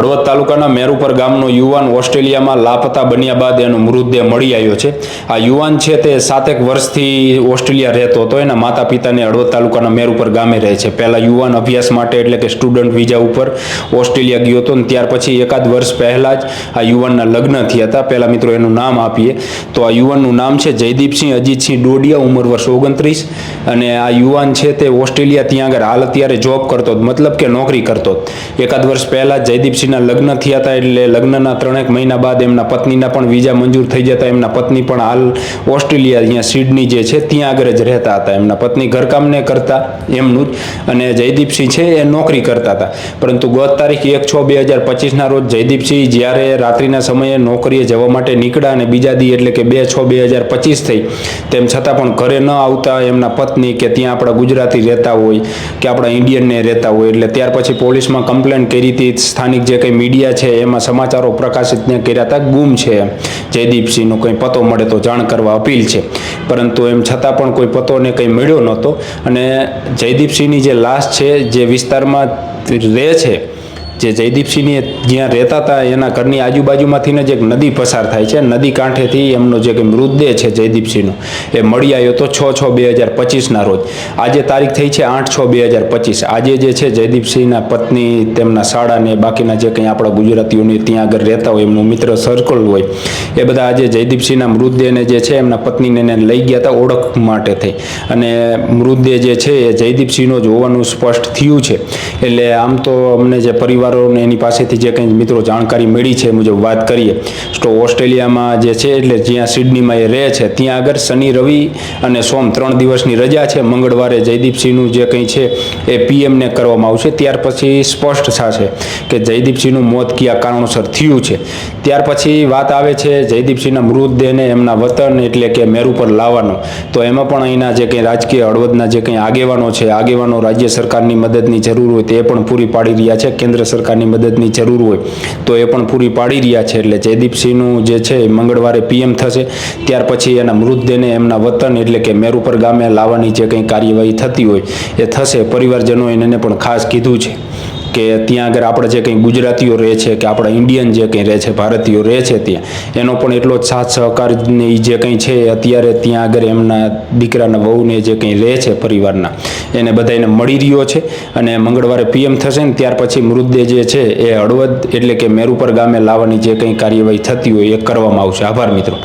હળવદ તાલુકાના મેરુપર ગામનો યુવાન ઓસ્ટ્રેલિયામાં લાપતા બન્યા બાદ એનો મૃતદેહ મળી આવ્યો છે. આ યુવાન છે તે સાતેક વર્ષથી ઓસ્ટ્રેલિયા રહેતો હતો. એના માતા પિતાને હળવદ તાલુકાના મેરુપર ગામે રહે છે. પહેલા યુવાન અભ્યાસ માટે એટલે કે સ્ટુડન્ટ વિઝા ઉપર ઓસ્ટ્રેલિયા ગયો હતો અને ત્યાર પછી એકાદ વર્ષ પહેલાં જ આ યુવાનના લગ્ન થયા હતા. પહેલા મિત્રો એનું નામ આપીએ. તો આ યુવાનનું નામ છે જયદીપસિંહ અજીતસિંહ ડોડિયા, ઉંમર વર્ષ ઓગણત્રીસ. અને આ યુવાન છે તે ઓસ્ટ્રેલિયા ત્યાં આગળ હાલ અત્યારે જોબ કરતો. મતલબ કે નોકરી કરતો. એકાદ વર્ષ પહેલાં જ જયદીપસિંહના લગ્ન થયા હતા એટલે લગ્નના ત્રણેક મહિના બાદ એમના પત્નીના પણ વિઝા મંજૂર થઈ જતા એમના પત્ની પણ હાલ ઓસ્ટ્રેલિયા અહીંયા સિડની જે છે ત્યાં આગળ જ રહેતા હતા. એમના પત્ની ઘરકામને કરતા એમનું જ અને જયદીપસિંહ છે એ નોકરી કરતા હતા. પરંતુ ગત તારીખ એક છ બે હજાર પચીસના રોજ જયદીપસિંહ જ્યારે રાત્રિના સમયે નોકરીએ જવા માટે નીકળ્યા અને બીજા દી એટલે કે બે છ બે હજાર પચીસ થઈ, તેમ છતાં પણ ઘરે ન આવતા એમના પત્ની કે ત્યાં આપણા ગુજરાતી રહેતા હોય, કે આપણા ઇન્ડિયનને રહેતા હોય, એટલે ત્યાર પછી પોલીસમાં કમ્પ્લેન કરી હતી સ્થાનિક જે કંઈ મીડિયા છે, એમાં સમાચારો પ્રકાશિત ત્યાં કર્યા હતા. ગુમ છે જયદીપસિંહનો કંઈ પતો મળે તો જાણ કરવા અપીલ છે. પરંતુ એમ છતાં પણ કોઈ પતોને કંઈ મળ્યો નહોતો. અને જયદીપસિંહની જે લાશ છે, જે વિસ્તારમાં રહે છે જે જયદીપસિંહની જ્યાં રહેતા હતા, એના ઘરની આજુબાજુમાંથીને જ એક નદી પસાર થાય છે, નદી કાંઠેથી એમનો જે મૃતદેહ છે જયદીપસિંહનો, એ મળી આવ્યો તો છ છ બે હજાર પચીસના રોજ. આજે તારીખ થઈ છે આઠ છ બે હજાર પચીસ. આજે જે છે જયદીપસિંહના પત્ની, તેમના શાળાને બાકીના જે કંઈ આપણા ગુજરાતીઓની ત્યાં આગળ રહેતા હોય, એમનું મિત્ર સર્કલ હોય, એ બધા આજે જયદીપસિંહના મૃતદેહને જે છે એમના પત્નીને એને લઈ ગયા હતા ઓળખ માટે થઈ. અને મૃતદેહ જે છે એ જયદીપસિંહનો જ હોવાનું સ્પષ્ટ થયું છે. એટલે આમ તો અમને જે પરિવારોને એની પાસેથી જે કંઈ મિત્રો જાણકારી મળી છે મુજબ વાત કરીએ. તો ઓસ્ટ્રેલિયામાં જે છે એટલે જ્યાં સિડનીમાં એ રહે છે, ત્યાં આગળ શનિ, રવિ અને સોમ ત્રણ દિવસની રજા છે. મંગળવારે જયદીપસિંહનું જે કંઈ છે એ પીએમને કરવામાં આવશે. ત્યાર પછી સ્પષ્ટ થશે કે જયદીપસિંહનું મોત કયા કારણોસર થયું છે. ત્યાર પછી વાત આવે છે જયદીપસિંહના મૃતદેહને એમના વતન એટલે કે મેરુ પર લાવવાનો. તો એમાં પણ અહીંના જે કંઈ રાજકીય હળવદના જે કંઈ આગેવાનો છે, આગેવાનો રાજ્ય સરકારની મદદની જરૂર હોય તે પણ પૂરી પાડી રહ્યા છે. કેન્દ્ર સરકારની મદદની જરૂર હોય, તો એ પણ પૂરી પાડી રહ્યા છે. એટલે જયદીપસિંહનું જે છે મંગળવારે પીએમ થશે. ત્યાર પછી એના મૃતદેહને એમના વતન એટલે કે મેરુપર ગામે લાવવાની જે કંઈ કાર્યવાહી થતી હોય, એ થશે. પરિવારજનોએ એને પણ ખાસ કીધું છે. કે ત્યાં આગળ આપણે જે કંઈ ગુજરાતીઓ રહે છે કે આપણા ઇન્ડિયન જે કંઈ રહે છે, ભારતીયો રહે છે ત્યાં, એનો પણ એટલો જ સાથ સહકારને જે કંઈ છે અત્યારે ત્યાં આગળ એમના દીકરાના વહુને જે કંઈ રહે છે પરિવારના, એને બધાને મળી રહ્યો છે અને મંગળવારે પીએમ થશે ને ત્યાર પછી મૃતદેહ જે છે એ હળવદ એટલે કે મેરુપર ગામે લાવવાની જે કંઈ કાર્યવાહી થતી હોય એ કરવામાં આવશે. આભાર મિત્રો.